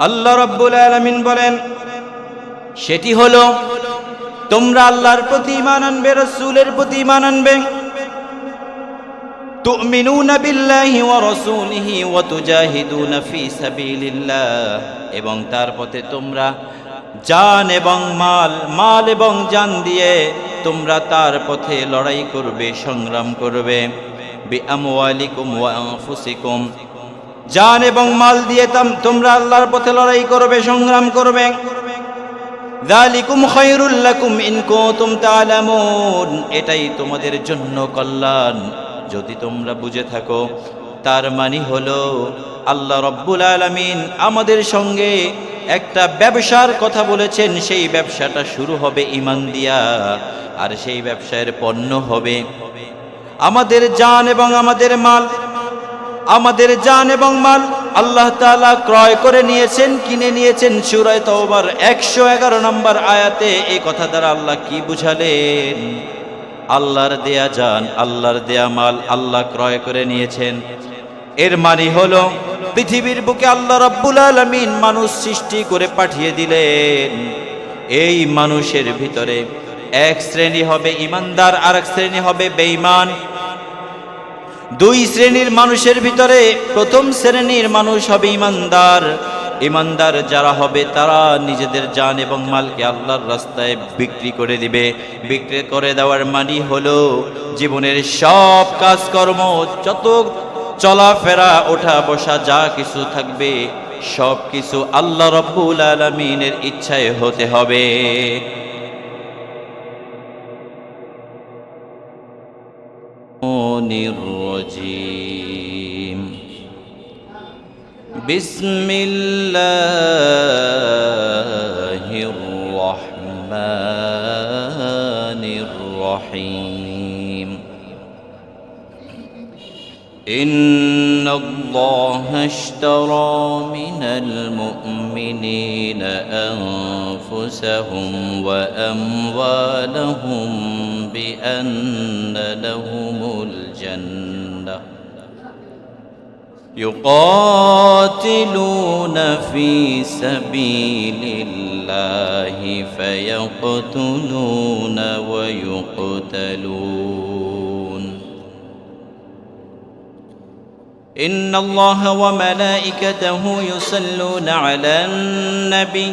আল্লাহ রব্বুল আলামিন বলেন, সেটি হলো, তোমরা আল্লাহর প্রতি ইমান আনবে, রসুলের প্রতি ইমান আনবে। এবং তার পথে তোমরা জান এবং মাল মাল এবং জান দিয়ে তোমরা তার পথে লড়াই করবে, সংগ্রাম করবে। ওয়া জান এবং মাল দিয়ে তাম- তোমরা আল্লাহর পথে লড়াই করবে, সংগ্রাম করবে। এটাই তোমাদের জন্য কল্যাণ। যদি তোমরা বুঝে থাকো, তার মানে হলো আল্লাহ রব্বুল আলামিন আমাদের সঙ্গে একটা ব্যবসার কথা বলেছেন, সেই ব্যবসাটা শুরু হবে ইমান দিয়া, আর সেই ব্যবসায়ের পণ্য হবে আমাদের জান এবং আমাদের মাল। আমাদের জান এবং মাল আল্লাহ তাআলা ক্রয় করে নিয়েছেন, কিনে নিয়েছেন। সুরায় তওবার একশো এগারো নম্বর আয়াতে এই কথা দ্বারা আল্লাহ কি বুঝালেন? আল্লাহর দেয়া জান, আল্লাহর দেয়া মাল আল্লাহ ক্রয় করে নিয়েছেন। এর মানে হলো, পৃথিবীর বুকে আল্লাহ রাব্বুল আলামিন মানুষ সৃষ্টি করে পাঠিয়ে দিলেন। এই মানুষের ভিতরে এক শ্রেণি হবে ইমানদার আর এক শ্রেণি হবে বেঈমান। দুই শ্রেণির মানুষের ভিতরে প্রথম শ্রেণির মানুষ হবে ইমানদার। ইমানদার যারা হবে তারা নিজেদের জান এবং মালকে আল্লাহর রাস্তায় বিক্রি করে দিবে। বিক্রি করে দেওয়ার মানি হলো জীবনের সব কাজকর্ম, যত চলাফেরা, ওঠা বসা যা কিছু থাকবে সব কিছু আল্লাহ রব্বুল আলমিনের ইচ্ছায় হতে হবে। الشيطان الرجيم. بسم الله الرحمن الرحيم. إن الله اشترى من المؤمنين أنفسهم وأموالهم بأن لهم الجنة. يقاتلون في سبيل الله فيقتلون ويقتلون. إن الله وملائكته يصلون على النبي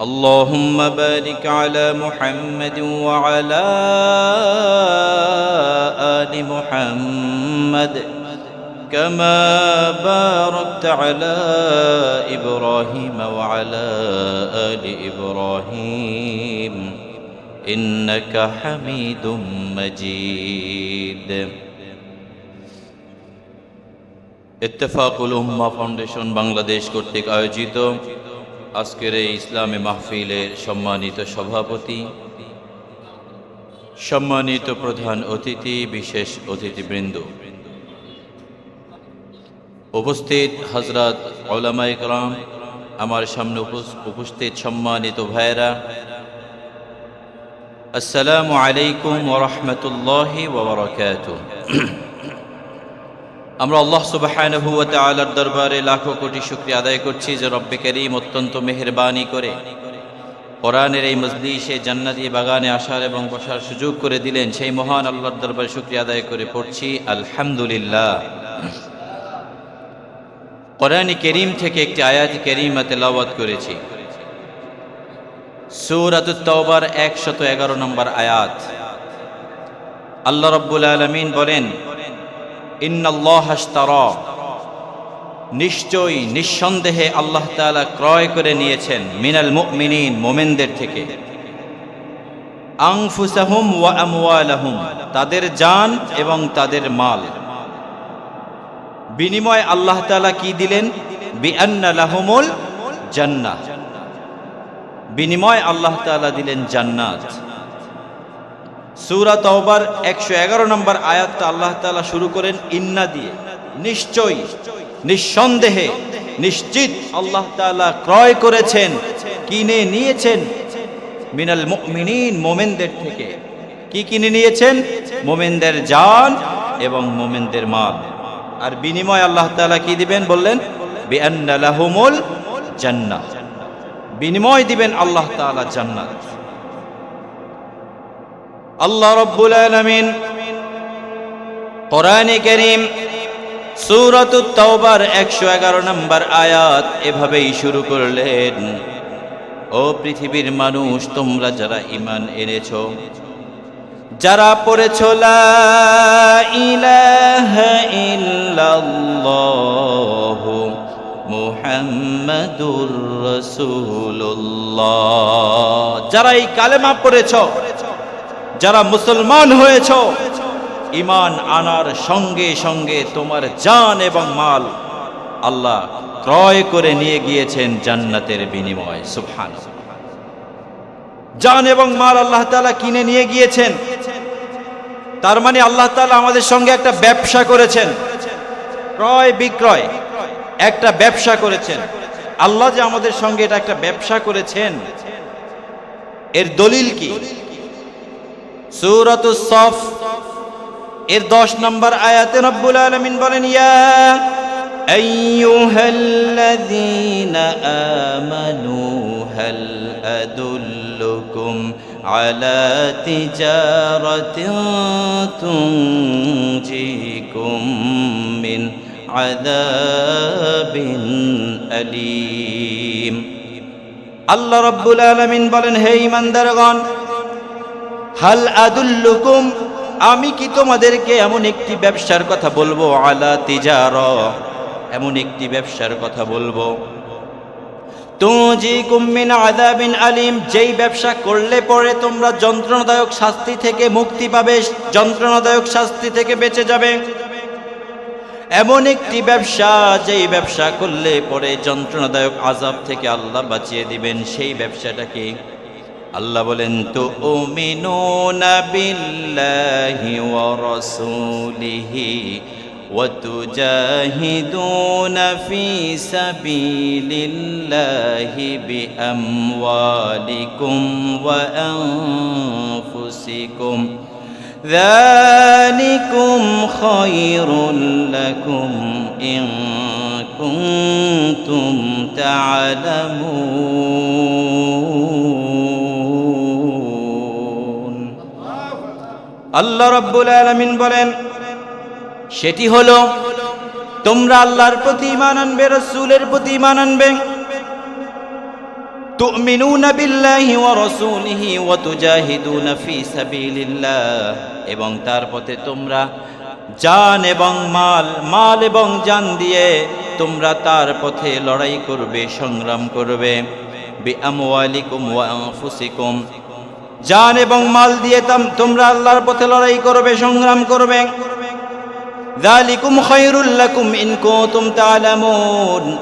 اللهم بارك على محمد وعلى آل محمد كما باركت على إبراهيم وعلى آل إبراهيم إنك حميد مجيد ইত্তেফাকুল উম্মা ফাউন্ডেশন বাংলাদেশ কর্তৃক আয়োজিত আজকের এই ইসলামী মাহফিলের সম্মানিত সভাপতি, সম্মানিত প্রধান অতিথি, বিশেষ অতিথিবৃন্দ। উপস্থিত হজরত ওলামা ইকরাম আমার সামনে উপস্থিত সম্মানিত ভাইরা আসসালামু আলাইকুম ওরহমতুল্লাহ ওবরাকাত আমরা আল্লাহ সুবহানাহু ওয়া তাআলার দরবারে লাখো কোটি শুকরিয়া আদায় করছি যে রব্বে করিম অত্যন্ত মেহেরবানি করে কোরআনের এই মজলিসে জান্নাতি বাগানে আসার এবং বসার সুযোগ করে দিলেন। সেই মহান আল্লাহর দরবারে শুক্রিয়া আদায় করে পড়ছি। আলহামদুলিল্লাহ। কোরআনী করিম থেকে একটি আয়াত করিমা তেলাওয়াত করেছি। সূরাতুত তওবার একশত এগারো নম্বর আয়াত। আল্লাহ রব্বুল আলমিন বলেন আশতারা। নিশ্চয়ই, নিঃসন্দেহে আল্লাহ তাআলা ক্রয় করে নিয়েছেন মিনাল মুমিনিন, মোমেনদের থেকে। ওয়া তাদের জান এবং তাদের মাল। বিনিময় আল্লাহ তাআলা কি দিলেন? জান্নাহ। বিনিময় আল্লাহ তাআলা দিলেন জান্নাত। সূরা তওবার একশো এগারো নম্বর আয়াতটা আল্লাহ তাআলা শুরু করেন, ইন্না দিয়ে। নিশ্চয়ই, নিঃসন্দেহে, নিশ্চিত আল্লাহ তাআলা ক্রয় করেছেন, কিনে নিয়েছেন মিনাল মুমিনিন, মোমেনদের থেকে। কি কিনে নিয়েছেন? মোমেনদের জান এবং মোমেনদের মাল। আর বিনিময় আল্লাহ তাআলা কি দিবেন বললেন? বিআন্না লাহুমুল জান্নাহ। বিনিময় দিবেন আল্লাহ তাআলা জান্নাত। আল্লাহ রব্বুল আলামিন কোরআনে কারীম সূরাতুত তাওবার 111 নম্বর আয়াত এভাবেই শুরু করলেন। ও পৃথিবীর মানুষ, তোমরা যারা ইমান এনেছ, যারা পড়েছ মুহাম্মাদুর রাসূলুল্লাহ। যারা এই কালেমা পড়েছ যারা মুসলমান হয়েছ ইমান আনার সঙ্গে সঙ্গে তোমার জান এবং মাল আল্লাহ ক্রয় করে নিয়ে গিয়েছেন জান্নাতের বিনিময়। সুবহান জান এবং মাল আল্লাহ তাআলা কিনে নিয়ে গিয়েছেন। তার মানে আল্লাহ তালা আমাদের সঙ্গে একটা ব্যবসা করেছেন। ক্রয়, বিক্রয় একটা ব্যবসা করেছেন। আল্লাহ যে আমাদের সঙ্গে এটা একটা ব্যবসা করেছেন। এর দলিল কি? সূরাতুস সফ। এর দশ নম্বর আয়াতে রব্বুল আলামিন বলেন, ইয়া আইয়ুহাল্লাযীনা আমানু হাল আদুল্লুকুম আলা তিজারাতিন তুনজিকুম মিন আযাবিন আলীম। আল্লাহ রব্বুল আলামিন বলেন, হে ঈমানদারগণ হাল আদুল্লুকুম, আমি কি তোমাদেরকে এমন একটি ব্যবসার কথা বলব? আলা তিজার, এমন একটি ব্যবসার কথা বলব। তুজি কুম্মিন আদাবিন আলিম, যেই ব্যবসা করলে পরে তোমরা যন্ত্রণাদায়ক শাস্তি থেকে মুক্তি পাবে, যন্ত্রণাদায়ক শাস্তি থেকে বেঁচে যাবে। এমন একটি ব্যবসা, যেই ব্যবসা করলে পরে যন্ত্রণাদায়ক আজাব থেকে আল্লাহ বাঁচিয়ে দিবেন, সেই ব্যবসাটাকে আল্লাহ বলেন তো ওমিনুনা বিল্লাহি ওয়া রাসূলিহি وتجاهدون في سبيل الله بأموالكم وأنفسكم ذلكم خير لكم إن كنتم تعلمون আল্লাহ রব্বুল আলামিন বলেন, সেটি হলো, তোমরা আল্লাহর প্রতি ঈমান আনবে, রাসূলের প্রতি ঈমান আনবে। বিল্লাহি ওয়া রাসূলিহি ওয়া তুজাহিদুনা ফি সাবিলিল্লাহ। এবং তার পথে তোমরা জান এবং মাল মাল এবং জান দিয়ে তোমরা তার পথে লড়াই করবে, সংগ্রাম করবে। বিআমওয়ালিকুম ওয়া আনফুসিকুম। জান এবং মাল দিয়ে তাম- তোমরা আল্লাহর পথে লড়াই করবে, সংগ্রাম করবে।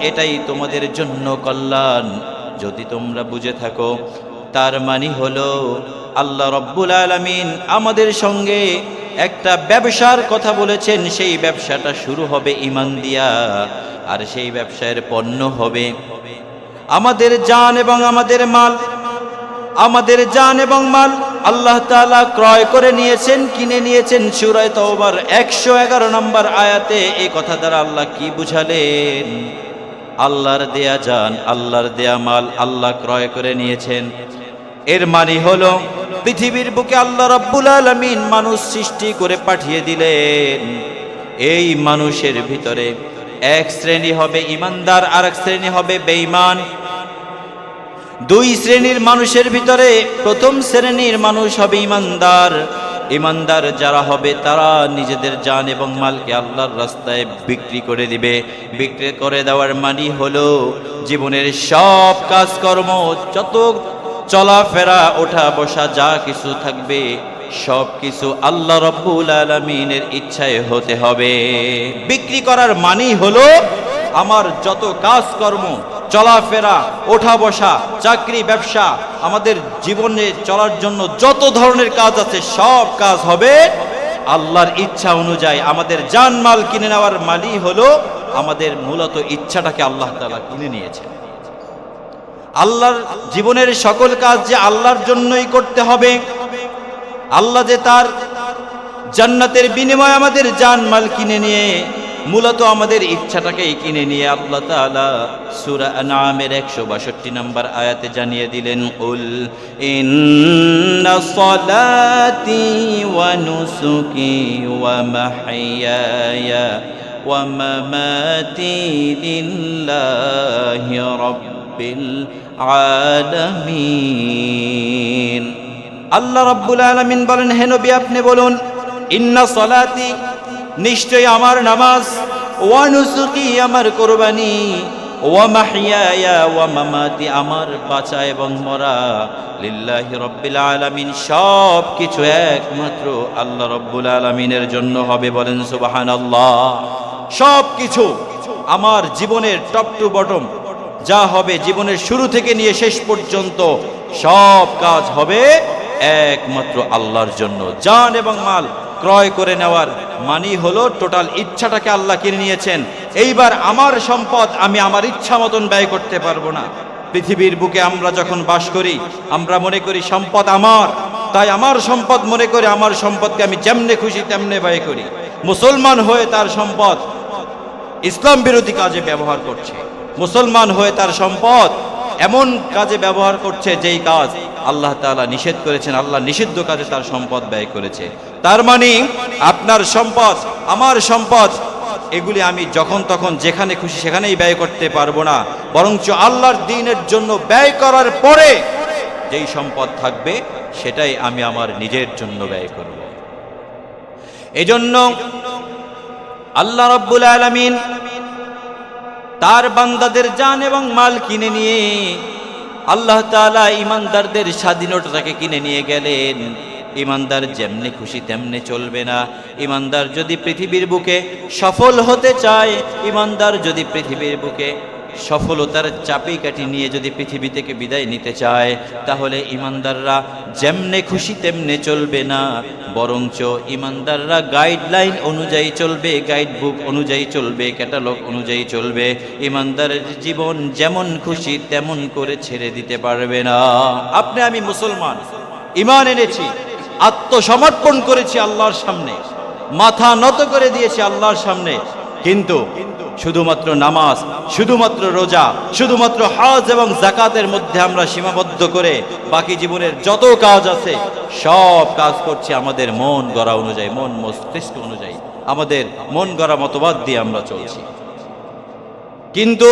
এটাই তোমাদের জন্য কল্যাণ। যদি তোমরা বুঝে থাকো, তার মানে হলো আল্লাহ রব্বুল আলামিন আমাদের সঙ্গে একটা ব্যবসার কথা বলেছেন, সেই ব্যবসাটা শুরু হবে ইমান দিয়া, আর সেই ব্যবসায়ের পণ্য হবে আমাদের জান এবং আমাদের মাল। আমাদের জান এবং মাল আল্লাহ তাআলা ক্রয় করে নিয়েছেন, কিনে নিয়েছেন। সুরায় তওবার একশো এগারো নম্বর আয়াতে এই কথা দ্বারা আল্লাহ কি বুঝালেন? আল্লাহর দেয়া জান, আল্লাহর দেয়া মাল আল্লাহ ক্রয় করে নিয়েছেন। এর মানে হলো, পৃথিবীর বুকে আল্লাহ রব্বুল আলামিন মানুষ সৃষ্টি করে পাঠিয়ে দিলেন। এই মানুষের ভিতরে এক শ্রেণি হবে ইমানদার আর এক শ্রেণি হবে বেঈমান। দুই শ্রেণির মানুষের ভিতরে প্রথম শ্রেণির মানুষ হবে ইমানদার। ইমানদার যারা হবে তারা নিজেদের জান এবং মালকে আল্লাহর রাস্তায় বিক্রি করে দিবে। বিক্রি করে দেওয়ার মানি হলো জীবনের সব কাজকর্ম, যত চলাফেরা, ওঠা বসা যা কিছু থাকবে সব কিছু আল্লাহ রব্বুল আলমিনের ইচ্ছায় হতে হবে। বিক্রি করার মানি হলো আমার যত কাজকর্ম চলাফেরা, ওঠা বসা, চাকরি, ব্যবসা, আমাদের জীবনে চলার জন্য যত ধরনের কাজ আছে, সব কাজ হবে আল্লাহর ইচ্ছা অনুযায়ী। আমাদের জানমাল কিনে নেওয়ার মালি হলো আমাদের মূলত ইচ্ছাটাকে আল্লাহ তালা কিনে নিয়েছে আল্লাহর জীবনের সকল কাজ যে আল্লাহর জন্যই করতে হবে, আল্লাহ যে তার জান্নাতের বিনিময়ে আমাদের জানমাল কিনে নিয়ে মূলত আমাদের ইচ্ছাটাকেই কিনে নিয়ে আল্লাহ তাআলা নামের আনআমের 162 নম্বর আয়াতে জানিয়ে দিলেন, উল আলামিন। আল্লাহ রাব্বুল আলামিন বলেন, হে নবী, আপনি বলুন, ইন্না সলাতি নিশ্চয় আমার নামাজ। ওয়া নুসুকি আমার কোরবানি, ওয়া মাহিয়ায়া ওয়া মামাতি আমার বাঁচা এবং মরা। লিল্লাহি রব্বিল আলামিন সব কিছু একমাত্র আল্লাহ রব্বুল আলামিনের জন্য হবে বলেন সুবহানাল্লাহ। সব কিছু আমার জীবনের টপ টু বটম যা হবে জীবনের শুরু থেকে নিয়ে শেষ পর্যন্ত, সব কাজ হবে একমাত্র আল্লাহর জন্য। জান এবং মাল ক্রয় করে নেওয়ার মানি হলো টোটাল ইচ্ছাটাকে আল্লাহ কিনে নিয়েছেন। এইবার আমার সম্পদ আমি আমার ইচ্ছা মতন ব্যয় করতে পারব না। পৃথিবীর বুকে আমরা যখন বাস করি, আমরা মনে করি সম্পদ আমার। তাই আমার সম্পদ মনে করে আমার সম্পদকে আমি যেমনে খুশি তেমনে ব্যয় করি। মুসলমান হয়ে তার সম্পদ ইসলাম বিরোধী কাজে ব্যবহার করছে। মুসলমান হয়ে তার সম্পদ এমন কাজে ব্যবহার করছে যেই কাজ আল্লাহ তাআলা নিষেধ করেছেন। আল্লাহ নিষিদ্ধ কাজে তার সম্পদ ব্যয় করেছে। তার মানে আপনার সম্পদ, আমার সম্পদ, এগুলি আমি যখন তখন যেখানে খুশি সেখানেই ব্যয় করতে পারব না। বরঞ্চ আল্লাহর দিনের জন্য ব্যয় করার পরে যেই সম্পদ থাকবে সেটাই আমি আমার নিজের জন্য ব্যয় করব। এজন্য আল্লাহ রব্বুল আলামিন তার বান্দাদের যান এবং মাল কিনে নিয়ে আল্লাহ তাআলা ইমানদারদের স্বাধীনতাকে কিনে নিয়ে গেলেন। ইমানদার যেমনি খুশি তেমনি চলবে না। ইমানদার যদি পৃথিবীর বুকে সফল হতে চায়, ইমানদার যদি পৃথিবীর বুকে সফলতার চাপি কাটি নিয়ে যদি পৃথিবী থেকে বিদায় নিতে চায়, তাহলে ইমানদাররা যেমনে খুশি তেমনে চলবে না। বরঞ্চ ইমানদাররা গাইডলাইন অনুযায়ী চলবে গাইড বুক অনুযায়ী চলবে, ক্যাটালগ অনুযায়ী চলবে। ইমানদারের জীবন যেমন খুশি তেমন করে ছেড়ে দিতে পারবে না। আপনি আমি মুসলমান ইমান এনেছি। আত্মসমর্পণ করেছি আল্লাহর সামনে, মাথা নত করে দিয়েছি আল্লাহর সামনে। কিন্তু শুধুমাত্র নামাজ, শুধুমাত্র রোজা, শুধুমাত্র হজ এবং জাকাতের মধ্যে আমরা সীমাবদ্ধ করে বাকি জীবনের যত কাজ আছে, সব কাজ করছি আমাদের মন গড়া অনুযায়ী, মন মস্তিষ্ক অনুযায়ী। আমাদের মন গড়া মতবাদ দিয়ে আমরা চলছি। কিন্তু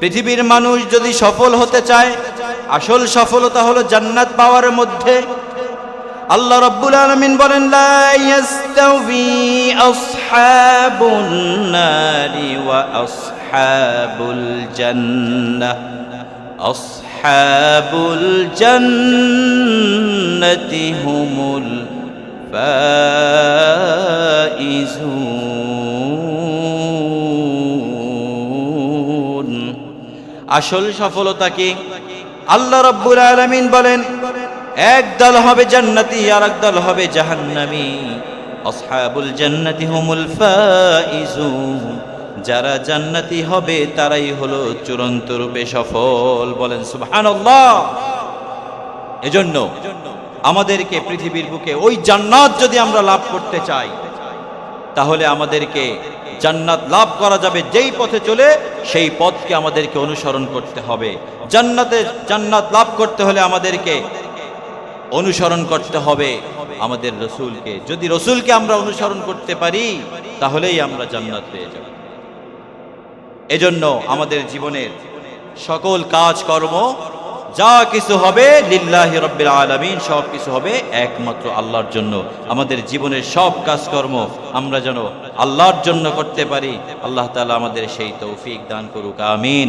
পৃথিবীর মানুষ যদি সফল হতে চায়, আসল সফলতা হলো জান্নাত পাওয়ার মধ্যে আল্লাহ রাব্বুল আলামিন বলেন আসহাবুল জান্নাহ আসহাবুল জান্নাতি হুমুল আসল সফলতা কি? আল্লাহ রাব্বুল আলামিন বলেন এক দল হবে জান্নাতি আর এক দল হবে জাহান্নামী। আসহাবুল জান্নাতি হুমুল ফাইজুন। যারা জান্নাতি হবে, তারাই হলো চূড়ান্ত রূপে সফল। বলেন, সুবহানাল্লাহ। এজন্য আমাদেরকে পৃথিবীর বুকে ওই জান্নাত যদি আমরা লাভ করতে চাই, তাহলে আমাদেরকে জান্নাত লাভ করা যাবে যেই পথে চলে, সেই পথকে আমাদেরকে অনুসরণ করতে হবে। জান্নাতে জান্নাত লাভ করতে হলে আমাদেরকে অনুসরণ করতে হবে আমাদের রসুলকে। যদি রসুলকে আমরা অনুসরণ করতে পারি, তাহলেই আমরা জান্নাত পেয়ে যাব। এজন্য আমাদের জীবনের সকল কাজকর্ম, যা কিছু হবে লিল্লাহি রব্বিল আলামিন, সব কিছু হবে একমাত্র আল্লাহর জন্য। আমাদের জীবনের সব কাজকর্ম আমরা যেন আল্লাহর জন্য করতে পারি। আল্লাহ তালা আমাদের সেই তৌফিক দান করুক, আমিন।